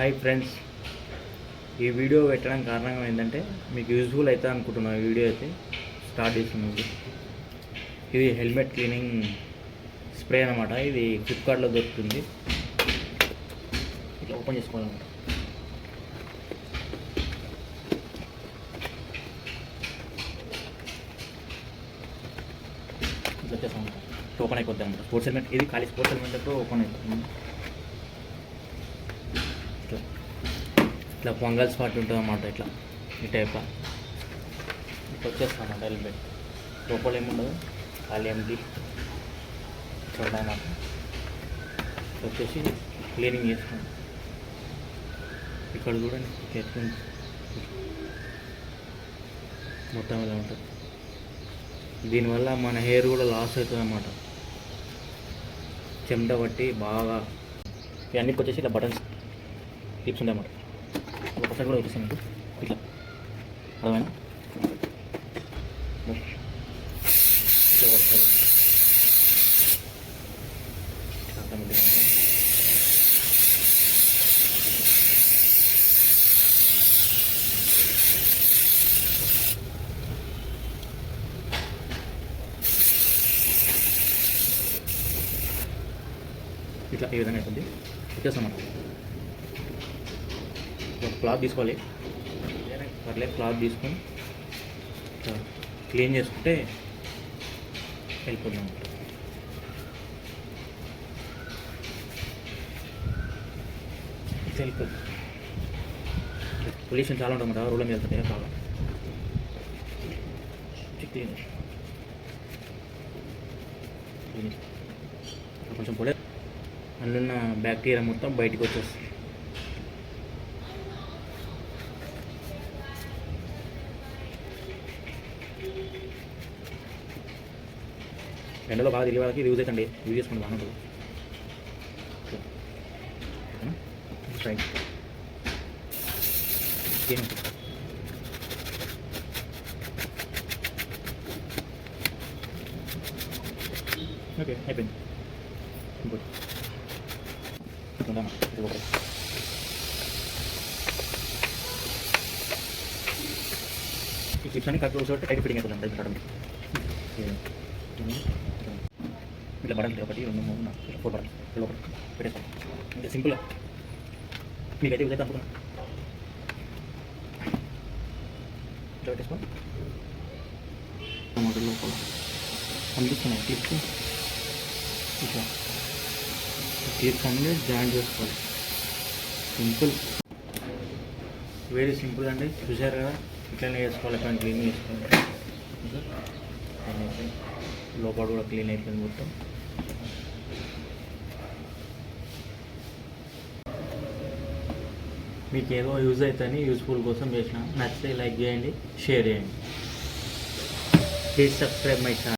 Hi friends ఈ video పెట్టడం కారణం ఏంటంటే మీకు యూజ్ఫుల్ అవుతుంది అనుకుంటున్నాను ఈ వీడియో అయితే. స్టార్ట్ చేస్తున్నాను ఇది హెల్మెట్ క్లీనింగ్ స్ప్రే అనమాట ఇది ఫ్లిప్కార్ట్లో దొరుకుతుంది. ఇట్లా ఓపెన్ చేసుకోవాలన్నమాట. ఇట్లా వచ్చేసాం ఓపెన్ అయిపోద్ది అనమాట స్పోర్ట్స్ హెల్మెట్ ఇది ఖాళీ స్పోర్ట్స్ హెల్మెట్తో ఓపెన్ అయిపోతుంది. ఇట్లా పొంగల్ స్పాట్ ఉంటుంది అన్నమాట ఇట్లా ఈ టైప్లో ఇట్లా వచ్చేస్తామన్నమాట హెల్మెట్ లోపల ఏముండదు ఖాళీ ఎంటీ ఇట్లా వచ్చేసి క్లీనింగ్ చేస్తాం ఇక్కడ కూడా ఎట్లుంది మొత్తం ఇలా ఉంటుంది. దీనివల్ల మన హెయిర్ కూడా లాస్ అవుతుంది అన్నమాట చెమట పట్టి బాగా ఇవన్నీ వచ్చేసి ఇట్లా బటన్స్ టిప్స్ ఉంటాయి అన్నమాట ఒక పర్సెంట్ కూడా వచ్చేస్తాను మీకు. ఇట్లా. అర్థమైనా ఇట్లా ఈ విధంగా అవుతుంది వచ్చేస్తాం మనం. క్లాత్ తీసుకోవాలి. పర్లేదు క్లాత్ తీసుకొని క్లీన్ చేసుకుంటే వెళ్ళిపోతాం ఇట్లా వెళ్ళిపోతుంది పొల్యూషన్ చాలా ఉంటుంది అన్నమాట రోడ్ల మీద వెళ్తుంటే చాలా క్లీన్ కొంచెం పొలే అందులో ఉన్న బ్యాక్టీరియా మొత్తం బయటికి వచ్చేస్తుంది. ఎండలో బాగా తెలియ వాళ్ళకి యూజ్ అవుతుంది యూజ్ చేసుకోండి బాగా ఉంటుంది. ట్రై ఓకే అయిపోయింది. ఇంకోటి ఉంటామా ఇది ఒకటి. ఈ క్లిప్స్ అన్ని కట్ ఒకటి టైట్ ఫిట్టింగ్ అవుతుంది అంతే ఇట్లా బటన్ ఒకటి రెండు మూడు నాలుగు ఇట్లా ఫోర్ బటన్ ఇట్లా ఒకటి పెట్టేస్తాం ఇంకా సింపుల్గా మీకైతే యూజ్ అయితే అనుకున్నాను ఇట్లా పెట్టేసుకో మొదటి లోపల కనిపిస్తున్నాయి క్లిప్స్ ఇట్లా క్లిప్స్ అనేది జాయిన్ చేసుకోవాలి సింపుల్ వెరీ సింపుల్ అండి చూసారు కదా ఇట్లనే చేసుకోవాలి కానీ క్లీన్ చేసుకోవాలి లోపల కూడా క్లీన్ అయిపోయింది మొత్తం మీకు ఏదో యూజ్ అవుతుందని యూస్ఫుల్ కోసం చేసిన. నచ్చితే లైక్ చేయండి షేర్ చేయండి. Please subscribe my channel